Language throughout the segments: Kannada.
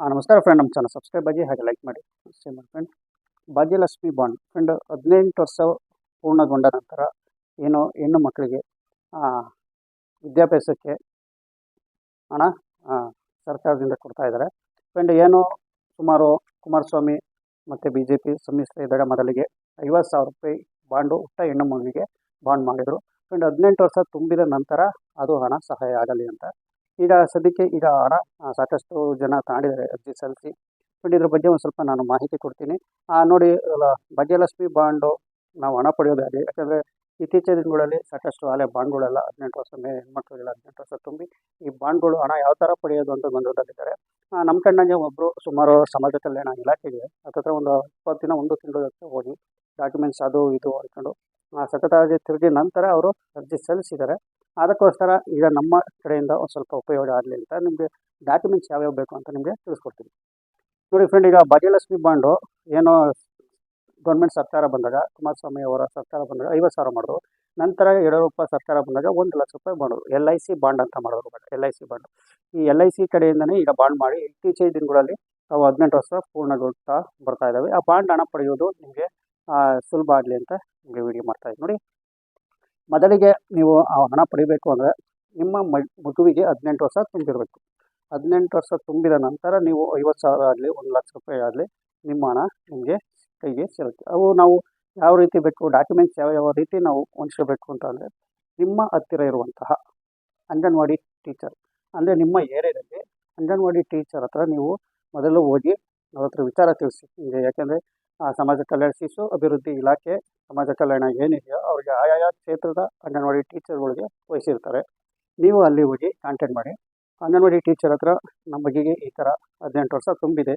ನಮಸ್ಕಾರ ಫ್ರೆಂಡ್ ನಮ್ಮ ಚಾನಲ್ ಸಬ್ಸ್ಕ್ರೈಬ್ ಆಗಿ ಹಾಗೆ ಲೈಕ್ ಮಾಡಿ. ಫ್ರೆಂಡ್ ಭಾಗ್ಯಲಕ್ಷ್ಮಿ ಬಾಂಡ್ ಫ್ರೆಂಡ್ ಹದಿನೆಂಟು ವರ್ಷ ಪೂರ್ಣಗೊಂಡ ನಂತರ ಏನು ಹೆಣ್ಣು ಮಕ್ಕಳಿಗೆ ವಿದ್ಯಾಭ್ಯಾಸಕ್ಕೆ ಹಣ ಸರ್ಕಾರದಿಂದ ಕೊಡ್ತಾ ಇದ್ದಾರೆ. ಫ್ರೆಂಡ್ ಏನು ಸುಮಾರು ಕುಮಾರಸ್ವಾಮಿ ಮತ್ತು ಬಿ ಜೆ ಪಿ ಸಮ್ಮಿಶ್ರ ಇದ್ದಾಗ ಮೊದಲಿಗೆ ಐವತ್ತು ಸಾವಿರ ರೂಪಾಯಿ ಬಾಂಡು ಹುಟ್ಟ ಹೆಣ್ಣು ಮಗುವಿಗೆ ಬಾಂಡ್ ಮಾಡಿದರು. ಫ್ರೆಂಡ್ ಹದಿನೆಂಟು ವರ್ಷ ತುಂಬಿದ ನಂತರ ಅದು ಹಣ ಸಹಾಯ ಆಗಲಿ ಅಂತ ಈಗ ಸದ್ಯಕ್ಕೆ ಈಗ ಹಣ ಸಾಕಷ್ಟು ಜನ ತಾಂಡಿದ್ದಾರೆ ಅರ್ಜಿ ಸಲ್ಲಿಸಿ. ಬಟ್ ಇದ್ರ ಬಗ್ಗೆ ಒಂದು ಸ್ವಲ್ಪ ನಾನು ಮಾಹಿತಿ ಕೊಡ್ತೀನಿ. ನೋಡಿ ಭಾಗ್ಯಲಕ್ಷ್ಮಿ ಬಾಂಡು ನಾವು ಹಣ ಪಡೆಯೋದಾಗಲಿ ಯಾಕಂದರೆ ಇತ್ತೀಚಿನ ದಿನಗಳಲ್ಲಿ ಸಾಕಷ್ಟು ಹಳೆ ಬಾಂಡ್ಗಳೆಲ್ಲ ಹದಿನೆಂಟು ವರ್ಷ ಮೇಲೆ ಹೆಣ್ಮಕ್ಳಿಗೆಲ್ಲ ಹದಿನೆಂಟು ವರ್ಷ ತುಂಬಿ ಈ ಬಾಂಡ್ಗಳು ಹಣ ಯಾವ ಥರ ಪಡೆಯೋದು ಅಂತ ಗೊಂದಲದಲ್ಲಿದ್ದಾರೆ ನಮ್ಮ ಕಣ್ಣಂಗೆ ಒಬ್ಬರು ಸುಮಾರು ಸಮಾಜ ಕಲ್ಯಾಣ ಇಲಾಖೆಗೆ ಹತ್ತತ್ರ ಒಂದು ಇಪ್ಪತ್ತು ದಿನ, ಒಂದು ತಿಂಗಳು ಹೋಗಿ ಡಾಕ್ಯುಮೆಂಟ್ಸ್ ಅದು ಇದು ಅಂದ್ಕೊಂಡು ಸತತವಾಗಿ ತಿರುಗಿ ನಂತರ ಅವರು ಅರ್ಜಿ ಸಲ್ಲಿಸಿದ್ದಾರೆ. ಅದಕ್ಕೋಸ್ಕರ ಈಗ ನಮ್ಮ ಕಡೆಯಿಂದ ಒಂದು ಸ್ವಲ್ಪ ಉಪಯೋಗ ಆಗಲಿ ಅಂತ ನಿಮಗೆ ಡಾಕ್ಯುಮೆಂಟ್ಸ್ ಯಾವ್ಯಾವ ಬೇಕು ಅಂತ ನಿಮಗೆ ತಿಳಿಸ್ಕೊಡ್ತೀನಿ. ನೋಡಿ ಫ್ರೆಂಡ್ ಈಗ ಭಾಗ್ಯಲಕ್ಷ್ಮಿ ಬಾಂಡು ಏನೋ ಗೌರ್ಮೆಂಟ್ ಸರ್ಕಾರ ಬಂದಾಗ, ಕುಮಾರಸ್ವಾಮಿ ಅವರ ಸರ್ಕಾರ ಬಂದಾಗ ಐವತ್ತು ಸಾವಿರ ಮಾಡಿದ್ರು. ನಂತರ ಯಡಿಯೂರಪ್ಪ ಸರ್ಕಾರ ಬಂದಾಗ ಒಂದು ಲಕ್ಷ ರೂಪಾಯಿ ಮಾಡಿದ್ರು. ಎಲ್ ಐ ಸಿ ಬಾಂಡ್ ಅಂತ ಮಾಡಿದ್ರು ಎಲ್ ಐ ಸಿ ಬಾಂಡ್ ಈ ಎಲ್ ಐ ಸಿ ಕಡೆಯಿಂದನೇ ಈಗ ಬಾಂಡ್ ಮಾಡಿ ಇತ್ತೀಚಿನ ದಿನಗಳಲ್ಲಿ ತಾವು ಹದಿನೆಂಟು ವರ್ಷ ಪೂರ್ಣಗೊಳ್ತಾ ಬರ್ತಾ ಇದ್ದಾವೆ. ಆ ಬಾಂಡ್ ಹಣ ಪಡೆಯೋದು ನಿಮಗೆ ಸುಲಭ ಆಗಲಿ ಅಂತ ನಿಮಗೆ ವಿಡಿಯೋ ಮಾಡ್ತಾ ಇದ್ದೀನಿ. ನೋಡಿ ಮೊದಲಿಗೆ ನೀವು ಆ ಹಣ ಪಡಿಬೇಕು ಅಂದರೆ ನಿಮ್ಮ ಮಗುವಿಗೆ ಹದಿನೆಂಟು ವರ್ಷ ತುಂಬಿರಬೇಕು. ಹದಿನೆಂಟು ವರ್ಷ ತುಂಬಿದ ನಂತರ ನೀವು ಐವತ್ತು ಸಾವಿರ ಆಗಲಿ, ಒಂದು ಲಕ್ಷ ರೂಪಾಯಿ ಆಗಲಿ ನಿಮ್ಮ ಹಣ ನಿಮಗೆ ಕೈಗೆ ಸಿಗುತ್ತೆ. ಅವು ನಾವು ಯಾವ ರೀತಿ ಬೇಕು ಡಾಕ್ಯುಮೆಂಟ್ಸ್ ಯಾವ ಯಾವ ರೀತಿ ನಾವು ಹೊಂದಿಸಬೇಕು ಅಂತ ಅಂದರೆ ನಿಮ್ಮ ಹತ್ತಿರ ಇರುವಂತಹ ಅಂಗನವಾಡಿ ಟೀಚರ್ ಅಂದರೆ ನಿಮ್ಮ ಏರಿಯಾದಲ್ಲಿ ಅಂಗನವಾಡಿ ಟೀಚರ್ ಹತ್ರ ನೀವು ಮೊದಲು ಹೋಗಿ ಅವ್ರ ಹತ್ರ ವಿಚಾರ ತಿಳಿಸಿ. ಯಾಕೆಂದರೆ ಸಮಾಜ ಕಲ್ಯಾಣ ಶಿಶು ಅಭಿವೃದ್ಧಿ ಇಲಾಖೆ ಸಮಾಜ ಕಲ್ಯಾಣ ಏನಿದೆಯೋ ಅವ್ರಿಗೆ ಆಯಾಯ ಕ್ಷೇತ್ರದ ಅಂಗನವಾಡಿ ಟೀಚರ್ಗಳಿಗೆ ವಹಿಸಿರ್ತಾರೆ. ನೀವು ಅಲ್ಲಿ ಹೋಗಿ ಕಾಂಟ್ಯಾಕ್ಟ್ ಮಾಡಿ. ಅಂಗನವಾಡಿ ಟೀಚರ್ ಹತ್ರ ನಮ್ಮ ಮಗಿಗೆ ಈ ಥರ ಹದಿನೆಂಟು ವರ್ಷ ತುಂಬಿದೆ.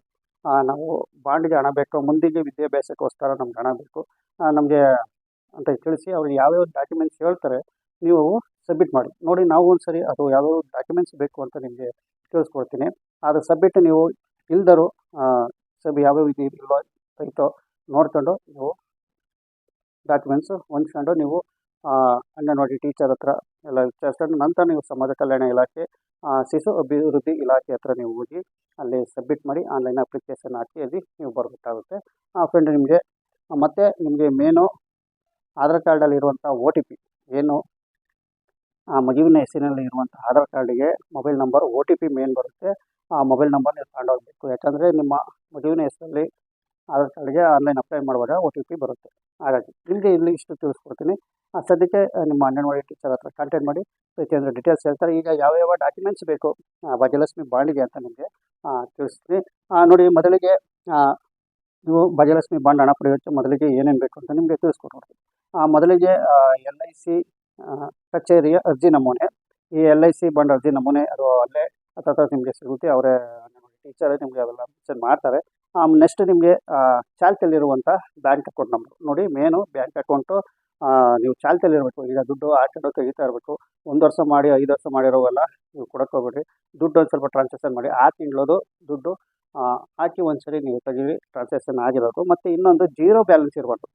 ನಾವು ಬಾಂಡ್ಗೆ ಹಣ ಬೇಕು, ಮುಂದಿಗೆ ವಿದ್ಯಾಭ್ಯಾಸಕ್ಕೋಸ್ಕರ ನಮ್ಗೆ ಹಣ ಬೇಕು. ನಮಗೆ ಅಂತ ತಿಳಿಸಿ ಅವ್ರಿಗೆ ಯಾವ್ಯಾವ ಡಾಕ್ಯುಮೆಂಟ್ಸ್ ಹೇಳ್ತಾರೆ ನೀವು ಸಬ್ಮಿಟ್ ಮಾಡಿ. ನೋಡಿ ನಾವು ಒಂದು ಸರಿ ಅದು ಯಾವ್ಯಾವ ಡಾಕ್ಯುಮೆಂಟ್ಸ್ ಬೇಕು ಅಂತ ನಿಮಗೆ ತಿಳಿಸ್ಕೊಡ್ತೀನಿ. ಅದು ಸಬ್ಮಿಟ್ ನೀವು ಇಲ್ದರೂ ಸಬ್ ಯಾವ್ಯಾವ ಇದು ಇಲ್ವೋ ಐತೋ ನೋಡ್ಕೊಂಡು ನೀವು ಡಾಕ್ಯುಮೆಂಟ್ಸು ಹೊಂದ್ಕೊಂಡು ನೀವು ಆ, ಅಂಗನವಾಡಿ ಟೀಚರ್ ಹತ್ರ ಎಲ್ಲ ವಿಚಾರಿಸ್ಕೊಂಡು ನಂತರ ನೀವು ಸಮಾಜ ಕಲ್ಯಾಣ ಇಲಾಖೆ ಆ, ಶಿಶು ಅಭಿವೃದ್ಧಿ ಇಲಾಖೆ ಹತ್ರ ನೀವು ಹೋಗಿ ಅಲ್ಲಿ ಸಬ್ಮಿಟ್ ಮಾಡಿ ಆನ್ಲೈನ್ ಅಪ್ಲಿಕೇಶನ್ ಹಾಕಿ ಅಲ್ಲಿ ನೀವು ಬರಬೇಕಾಗುತ್ತೆ. ಫ್ರೆಂಡ್ ನಿಮಗೆ ಮತ್ತು ನಿಮಗೆ ಮೇನು ಆಧಾರ್ ಕಾರ್ಡಲ್ಲಿ ಇರುವಂಥ ಒ ಟಿ ಪಿ ಏನು ಆ ಮಗುವಿನ ಹೆಸರಿನಲ್ಲಿ ಇರುವಂಥ ಆಧಾರ್ ಕಾರ್ಡಿಗೆ mobile number O T P main ಬರುತ್ತೆ. ಆ ಮೊಬೈಲ್ ನಂಬರ್ ನೀವು ತಗೊಂಡೋಗ್ಬೇಕು. ಯಾಕಂದರೆ ನಿಮ್ಮ ಮಗುವಿನ ಹೆಸರಲ್ಲಿ ಆಧಾರ್ ಕಾರ್ಡ್ಗೆ ಆನ್ಲೈನ್ ಅಪ್ಲೈ ಮಾಡುವಾಗ ಒ ಟಿ ಪಿ ಬರುತ್ತೆ. ಹಾಗಾಗಿ ನಿಮಗೆ ಇಲ್ಲಿ ಇಷ್ಟು ತಿಳಿಸ್ಕೊಡ್ತೀನಿ. ಸದ್ಯಕ್ಕೆ ನಿಮ್ಮ ಅಂಗನವಾಡಿ ಟೀಚರ್ ಹತ್ರ ಕಾಂಟ್ಯಾಕ್ಟ್ ಮಾಡಿ ಪ್ರತಿಯೊಂದು ಡೀಟೇಲ್ಸ್ ಹೇಳ್ತಾರೆ. ಈಗ ಯಾವ ಯಾವ ಡಾಕ್ಯುಮೆಂಟ್ಸ್ ಬೇಕು ಭಾಗ್ಯಲಕ್ಷ್ಮಿ ಬಾಂಡಿಗೆ ಅಂತ ನಿಮಗೆ ತಿಳಿಸ್ತೀನಿ. ನೋಡಿ ಮೊದಲಿಗೆ ನೀವು ಭಾಗ್ಯಲಕ್ಷ್ಮಿ ಬಾಂಡ್ ಹಣ ಪಡೆಯೋಕ್ಕೆ ಮೊದಲಿಗೆ ಏನೇನು ಬೇಕು ಅಂತ ನಿಮಗೆ ತಿಳಿಸ್ಕೊಟ್ಬಿಡ್ತೀನಿ ಮೊದಲಿಗೆ ಎಲ್ ಐ ಸಿ ಕಚೇರಿಯ ಅರ್ಜಿ ನಮೂನೆ. ಈ ಎಲ್ ಐ ಸಿ ಬಾಂಡ್ ಅರ್ಜಿ ನಮೂನೆ ಅದು ಅಲ್ಲೇ ಹತ್ರ ನಿಮಗೆ ಸಿಗುತ್ತೆ. ಅವರೇ ಟೀಚರೇ ನಿಮಗೆ ಅವೆಲ್ಲ ಮೆನ್ಷನ್ ಮಾಡ್ತಾರೆ. ನೆಕ್ಸ್ಟ್ ನಿಮಗೆ ಚಾಲ್ತಿಯಲ್ಲಿರುವಂಥ ಬ್ಯಾಂಕ್ ಅಕೌಂಟ್ ನಂಬರ್ ನೋಡಿ ಮೇನು ಬ್ಯಾಂಕ್ ಅಕೌಂಟು ನೀವು ಚಾಲ್ತಿಯಲ್ಲಿರಬೇಕು. ಈಗ ದುಡ್ಡು ಆಟೋ ತೆಗಿತಾ ಇರಬೇಕು. ಒಂದು ವರ್ಷ ಮಾಡಿ, ಐದು ವರ್ಷ ಮಾಡಿರೋವೆಲ್ಲ, ನೀವು ಕೊಡಕ್ಕೆ ಹೋಗ್ಬೇಡ್ರಿ ದುಡ್ಡು ಒಂದು ಸ್ವಲ್ಪ ಟ್ರಾನ್ಸಾಕ್ಷನ್ ಮಾಡಿ. ಆ ತಿಂಗಳದು ದುಡ್ಡು ಹಾಕಿ ಒಂದ್ಸರಿ ನೀವು ತೆಗೀರಿ. ಟ್ರಾನ್ಸಾಕ್ಷನ್ ಆಗಿರೋದು. ಮತ್ತು ಇನ್ನೊಂದು ಜೀರೋ ಬ್ಯಾಲೆನ್ಸ್ ಇರಬಾರ್ದು.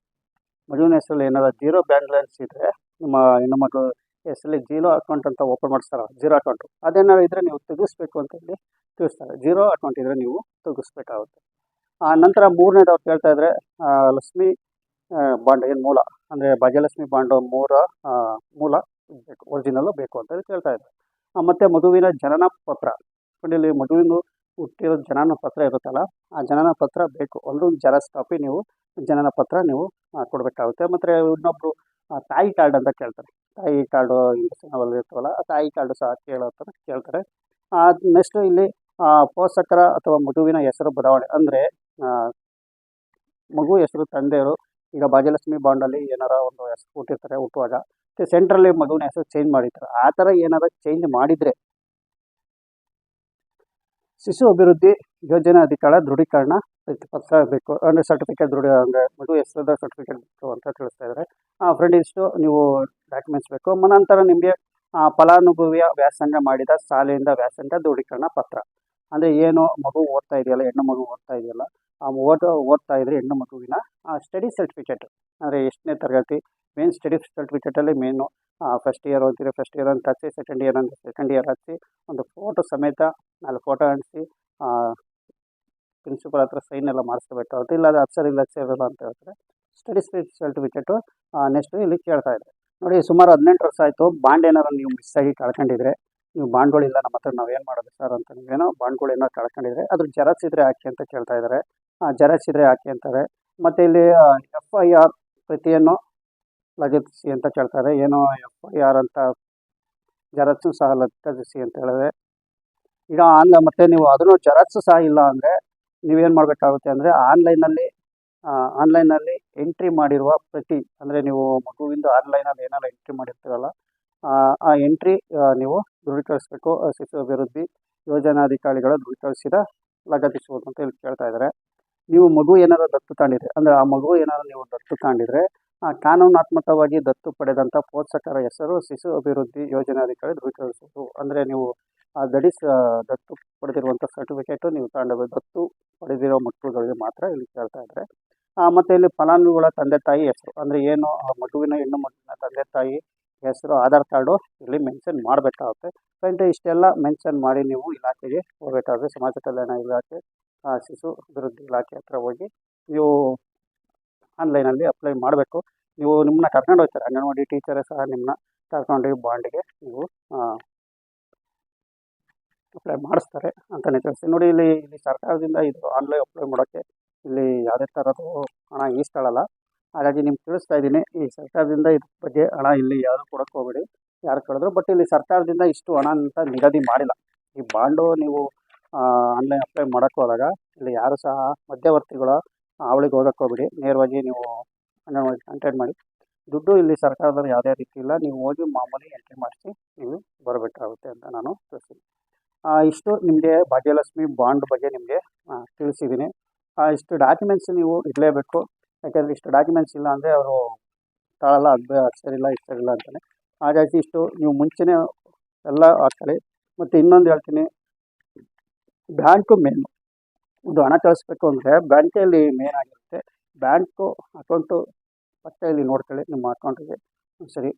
ಮದುವಿನ ಹೆಸರಲ್ಲಿ ಏನಾದ್ರು ಜೀರೋ ಬ್ಯಾಲೆನ್ಸ್ ಇದ್ದರೆ ನಿಮ್ಮ ಹೆಣ್ಣು ಮಕ್ಕಳು ಹೆಸರಲ್ಲಿ ಜೀರೋ ಅಕೌಂಟ್ ಅಂತ ಓಪನ್ ಮಾಡಿಸ್ತಾರೆ. Zero account. ಅದೇನಾದ್ರು ಇದ್ದರೆ ನೀವು ತೆಗಿಸ್ಬೇಕು ಅಂತ ಹೇಳಿ ತಿಳಿಸ್ತಾರೆ. ಜೀರೋ ಅಕೌಂಟ್ ಇದ್ದರೆ ನೀವು ತೆಗಿಸ್ಬೇಕಾಗುತ್ತೆ. ಆ, ನಂತರ ಮೂರನೇದವ್ರು ಕೇಳ್ತಾ ಇದ್ರೆ ಲಕ್ಷ್ಮಿ ಬಾಂಡ್ ಏನು ಮೂಲ? ಅಂದರೆ ಭಾಗ್ಯಲಕ್ಷ್ಮಿ ಬಾಂಡ್ ಮೂರ ಮೂಲ ಬೇಕು ಒರಿಜಿನಲ್ಲು ಬೇಕು ಅಂತ ಹೇಳಿ ಕೇಳ್ತಾ ಇದ್ದಾರೆ ಮತ್ತು ಮಗುವಿನ ಜನನ ಪತ್ರ. ಇಲ್ಲಿ ಮಧುವಿನ ಹುಟ್ಟಿರೋ ಜನನ ಪತ್ರ ಇರುತ್ತಲ್ಲ, ಆ ಜನನ ಪತ್ರ ಬೇಕು. ಒಂದು ಜೆರಾಕ್ಸ್ ಕಾಪಿ ನೀವು ಜನನ ಪತ್ರ ನೀವು ಕೊಡಬೇಕಾಗುತ್ತೆ. ಮತ್ತು ಇನ್ನೊಬ್ಬರು ತಾಯಿ ಕಾರ್ಡ್ ಅಂತ ಕೇಳ್ತಾರೆ. ತಾಯಿ ಕಾರ್ಡು ಇಂಗ್ಲೀಷ್ನಲ್ಲಿ ಇರ್ತವಲ್ಲ, ಆ ತಾಯಿ ಕಾರ್ಡು ಸಹ ಕೇಳೋ ಥರ ಕೇಳ್ತಾರೆ. ನೆಕ್ಸ್ಟ್ ಇಲ್ಲಿ ಪೋಷಕರ ಅಥವಾ ಮಗುವಿನ ಹೆಸರು ಬದಲಾವಣೆ. ಅಂದರೆ ಮಗು ಹೆಸರು ತಂದೆಯವರು ಈಗ ಭಾಗ್ಯಲಕ್ಷ್ಮಿ ಬಾಂಡಲ್ಲಿ ಏನಾರ ಒಂದು ಹೆಸರು ಕೊಟ್ಟಿರ್ತಾರೆ ಹುಟ್ಟುವಾಗ ಸೆಂಟ್ರಲ್ಲಿ ಮಗುವಿನ ಹೆಸರು ಚೇಂಜ್ ಮಾಡಿರ್ತಾರೆ. ಆ ಥರ ಏನಾರ ಚೇಂಜ್ ಮಾಡಿದರೆ, ಶಿಶು ಅಭಿವೃದ್ಧಿ ಯೋಜನೆ ಅಧಿಕಾರ ದೃಢೀಕರಣ ಪತ್ರ ಬೇಕು ಅಂದರೆ ಸರ್ಟಿಫಿಕೇಟ್ ದೃಢ, ಅಂದರೆ ಮಗು ಹೆಸರದ ಸರ್ಟಿಫಿಕೇಟ್ ಬೇಕು ಅಂತ ತಿಳಿಸ್ತಾ ಇದ್ದಾರೆ ಫ್ರೆಂಡ್ ಇಷ್ಟು, ನೀವು ಡಾಕ್ಯುಮೆಂಟ್ಸ್ ಬೇಕು. ಮನಂತರ ನಂತರ ನಿಮಗೆ ಫಲಾನುಭವಿಯ ವ್ಯಾಸಂಗ ಮಾಡಿದ, ಶಾಲೆಯಿಂದ ವ್ಯಾಸಂಗ ದೃಢೀಕರಣ ಪತ್ರ. ಅಂದರೆ ಏನು ಮಗು ಓದ್ತಾ ಇದೆಯಲ್ಲ, ಹೆಣ್ಣು ಮಗು ಓದ್ತಾ ಇದೆಯಲ್ಲ, ಆ ಓದ, ಓದ್ತಾ ಇದ್ರೆ ಹೆಣ್ಣು ಮಗುವಿನ ಸ್ಟಡಿ ಸರ್ಟಿಫಿಕೇಟ್ ಅಂದರೆ ಎಷ್ಟನೇ ತರಗತಿ ಮೇನ್ ಸ್ಟಡಿ ಸರ್ಟಿಫಿಕೇಟಲ್ಲಿ ಮೇನು ಫಸ್ಟ್ ಇಯರ್ ಓದ್ತೀರಿ ಫಸ್ಟ್ ಇಯರ್ ಅಂತ ಹಚ್ಚಿ ಸೆಕೆಂಡ್ ಇಯರ್ ಅಂದರೆ ಸೆಕೆಂಡ್ ಇಯರ್ ಹಚ್ಚಿ, ಒಂದು ಫೋಟೋ ಸಮೇತ ನಾಲ್ಕು ಫೋಟೋ ಅಂಟಿಸಿ ಪ್ರಿನ್ಸಿಪಲ್ ಹತ್ರ ಸೈನ್ ಎಲ್ಲ ಮಾಡಿಸ್ಕೋಬೇಕಾಗುತ್ತೆ ಇಲ್ಲ ಅದು ಅಪ್ಸರ್ ಇಲ್ಲ ಸೇರಲ್ಲ ಅಂತ ಹೇಳ್ತಾರೆ. ಸ್ಟಡಿ ಸರ್ಟಿಫಿಕೇಟು ನೆಕ್ಸ್ಟ್ ಇಲ್ಲಿ ಕೇಳ್ತಾ ಇದ್ದಾರೆ. ನೋಡಿ ಸುಮಾರು ಹದಿನೆಂಟು ವರ್ಷ ಆಯಿತು ಬಾಂಡ್ ಏನಾರು ನೀವು ಮಿಸ್ ಆಗಿ ಕಳ್ಕೊಂಡಿದ್ರೆ ನೀವು ಬಾಂಡ್ಗಳಿಲ್ಲ ನಮ್ಮ ಹತ್ರ ನಾವೇನು ಮಾಡೋದು ಸರ್ ಅಂತ ನೀವೇನೋ ಬಾಂಡ್ಗಳು ಏನೋ ಕಳ್ಕೊಂಡಿದ್ರೆ ಅದ್ರ ಜೆರಾಕ್ಸ್ ಇದ್ರೆ ಹಾಕಿ ಅಂತ ಕೇಳ್ತಾ ಇದ್ದಾರೆ ಆ ಜೆರಾಕ್ಸ್ ಇದ್ರೆ ಹಾಕಿ ಅಂತಾರೆ. ಮತ್ತು ಇಲ್ಲಿ ಎಫ್ ಐ ಆರ್ ಪ್ರತಿಯನ್ನು ಲಗತ್ತಿಸಿ ಅಂತ ಕೇಳ್ತಾರೆ ಏನೋ ಎಫ್ ಐ ಆರ್ ಅಂತ ಜೆರಾಕ್ಸು ಸಹ ಲಗತ್ತಿಸಿ ಅಂತ ಹೇಳಿದ್ರೆ. ಈಗ ಆನ್ಲೈನ್, ಮತ್ತು ನೀವು ಅದನ್ನು ಜೆರಾಕ್ಸು ಸಹ ಇಲ್ಲ ಅಂದರೆ ನೀವೇನು ಮಾಡಬೇಕಾಗುತ್ತೆ ಅಂದರೆ ಆನ್ಲೈನಲ್ಲಿ ಆನ್ಲೈನಲ್ಲಿ ಎಂಟ್ರಿ ಮಾಡಿರುವ ಪ್ರತಿ, ಅಂದರೆ ನೀವು ಮಗುವಿಂದ ಆನ್ಲೈನಲ್ಲಿ ಏನೆಲ್ಲ ಎಂಟ್ರಿ ಮಾಡಿರ್ತೀರಲ್ಲ ಆ, ಎಂಟ್ರಿ ನೀವು ದೃಢೀಕರಿಸಬೇಕು. ಶಿಶು ಅಭಿವೃದ್ಧಿ ಯೋಜನಾಧಿಕಾರಿಗಳ ದೃಢೀಕರಿಸಿದ ಲಗತ್ತಿಸುವುದು ಅಂತ ಹೇಳಿ ಕೇಳ್ತಾ ಇದ್ದಾರೆ. ನೀವು ಮಗು ಏನಾದ್ರು ದತ್ತು ತಾಂಡಿದ್ರೆ ಅಂದರೆ ಆ ಮಗು ಏನಾದ್ರು ನೀವು ದತ್ತು ತಾಂಡಿದ್ರೆ ಆ ಕಾನೂನಾತ್ಮಕವಾಗಿ ದತ್ತು ಪಡೆದಂಥ ಪೋಷಕರ ಹೆಸರು ಶಿಶು ಅಭಿವೃದ್ಧಿ ಯೋಜನಾಧಿಕಾರಿ ದೃಢೀಕರಿಸುವುದು. ಅಂದರೆ ನೀವು ಆ ದಡಿ ದತ್ತು ಪಡೆದಿರುವಂಥ ಸರ್ಟಿಫಿಕೇಟು ನೀವು ತಗೊಂಡೋಗ್ಬೇಕು ದತ್ತು ಪಡೆದಿರೋ ಮಕ್ಕಳುಗಳಿಗೆ ಮಾತ್ರ ಇಲ್ಲಿ ಕೇಳ್ತಾ ಇದ್ದಾರೆ. ಮತ್ತು ಇಲ್ಲಿ ಫಲಾನುಭವಿಗಳ ತಂದೆ ತಾಯಿ ಹೆಸರು. ಅಂದರೆ ಏನು ಆ ಮಗುವಿನ ಹೆಣ್ಣು ಮಗುವಿನ ತಂದೆ ತಾಯಿ ಹೆಸರು, ಆಧಾರ್ ಕಾರ್ಡು ಇಲ್ಲಿ ಮೆನ್ಷನ್ ಮಾಡಬೇಕಾಗುತ್ತೆ. ಫ್ರೆಂಡ್ ಇಷ್ಟೆಲ್ಲ ಮೆನ್ಷನ್ ಮಾಡಿ ನೀವು ಇಲಾಖೆಗೆ ಹೋಗಬೇಕಾದ್ರೆ ಸಮಾಜ ಕಲ್ಯಾಣ ಇಲಾಖೆ ಶಿಶು ಅಭಿವೃದ್ಧಿ ಇಲಾಖೆ ಹತ್ರ ಹೋಗಿ ನೀವು ಆನ್ಲೈನಲ್ಲಿ ಅಪ್ಲೈ ಮಾಡಬೇಕು. ನೀವು ನಿಮ್ಮನ್ನ ಕರ್ಕೊಂಡು ಹೋಗ್ತಾರೆ. ಅಂಗನವಾಡಿ ಟೀಚರೇ ಸಹ ನಿಮ್ಮನ್ನ ಕರ್ಕೊಂಡು ಬಾಂಡಿಗೆ ನೀವು ಅಪ್ಲೈ ಮಾಡಿಸ್ತಾರೆ ಅಂತಲೇ ತಿಳಿಸಿ ನೋಡಿ, ಇಲ್ಲಿ ಇಲ್ಲಿ ಸರ್ಕಾರದಿಂದ ಇದು ಆನ್ಲೈನ್ ಅಪ್ಲೈ ಮಾಡೋಕ್ಕೆ ಇಲ್ಲಿ ಯಾವುದೇ ಥರದ್ದು ಹಣ ಈಸ್ಕೊಳ್ಳಲ್ಲ ಹಾಗಾಗಿ ನಿಮ್ಗೆ ತಿಳಿಸ್ತಾ ಇದ್ದೀನಿ, ಈ ಸರ್ಕಾರದಿಂದ ಇದ್ರ ಬಗ್ಗೆ ಹಣ ಇಲ್ಲಿ ಯಾರು ಕೊಡೋಕ್ಕೆ ಹೋಗಬೇಡಿ, ಯಾರು ಕೇಳಿದ್ರು ಬಟ್ ಇಲ್ಲಿ ಸರ್ಕಾರದಿಂದ ಇಷ್ಟು ಹಣ ಅಂತ ನಿಗದಿ ಮಾಡಿಲ್ಲ. ಈ ಬಾಂಡು ನೀವು ಆನ್ಲೈನ್ ಅಪ್ಲೈ ಮಾಡೋಕ್ಕೆ ಹೋದಾಗ ಇಲ್ಲಿ ಯಾರು ಸಹ ಮಧ್ಯವರ್ತಿಗಳ ಅವಳಿಗೆ ಹೋಗಕ್ಕೆ ಹೋಗ್ಬೇಡಿ, ನೇರವಾಗಿ ನೀವು ಅಂಗನವಾಡಿ ಕಾಂಟ್ಯಾಕ್ಟ್ ಮಾಡಿ. ದುಡ್ಡು ಇಲ್ಲಿ ಸರ್ಕಾರದವ್ರು ಯಾವುದೇ ರೀತಿ ಇಲ್ಲ, ನೀವು ಹೋಗಿ ಮಾಮೂಲಿ ಎಂಟ್ರಿ ಮಾಡಿಸಿ ನೀವು ಬರಬೇಕಾಗುತ್ತೆ ಅಂತ ನಾನು ತಿಳಿಸ್ತೀನಿ. ಇಷ್ಟು ನಿಮಗೆ ಭಾಗ್ಯಲಕ್ಷ್ಮಿ ಬಾಂಡ್ ಬಗ್ಗೆ ನಿಮಗೆ ತಿಳಿಸಿದ್ದೀನಿ. ಇಷ್ಟು ಡಾಕ್ಯುಮೆಂಟ್ಸ್ ನೀವು ಇರಲೇಬೇಕು ಯಾಕಂದರೆ ಇಷ್ಟು ಡಾಕ್ಯುಮೆಂಟ್ಸ್ ಇಲ್ಲ ಅಂದರೆ ಅವರು ತಾಳಲ್ಲ, ಅದು ಇಷ್ಟ ಇಷ್ಟರಿಲ್ಲ ಅಂತಾನೆ. ಹಾಗಾಗಿ ಇಷ್ಟು ನೀವು ಮುಂಚೆನೇ ಎಲ್ಲ ಹಾಕ್ಕೊಳ್ಳಿ ಮತ್ತು ಇನ್ನೊಂದು ಹೇಳ್ತೀನಿ. ಬ್ಯಾಂಕು ಮೇನ್. ಒಂದು ಹಣ ಕಳಿಸ್ಬೇಕು ಅಂದರೆ ಬ್ಯಾಂಕಲ್ಲಿ ಮೇನ್ ಆಗಿರುತ್ತೆ. ಬ್ಯಾಂಕು ಅಕೌಂಟು ಪಕ್ಕ ಇಲ್ಲಿ ನೋಡ್ಕೊಳ್ಳಿ, ನಿಮ್ಮ ಅಕೌಂಟಿಗೆ ಸರಿ.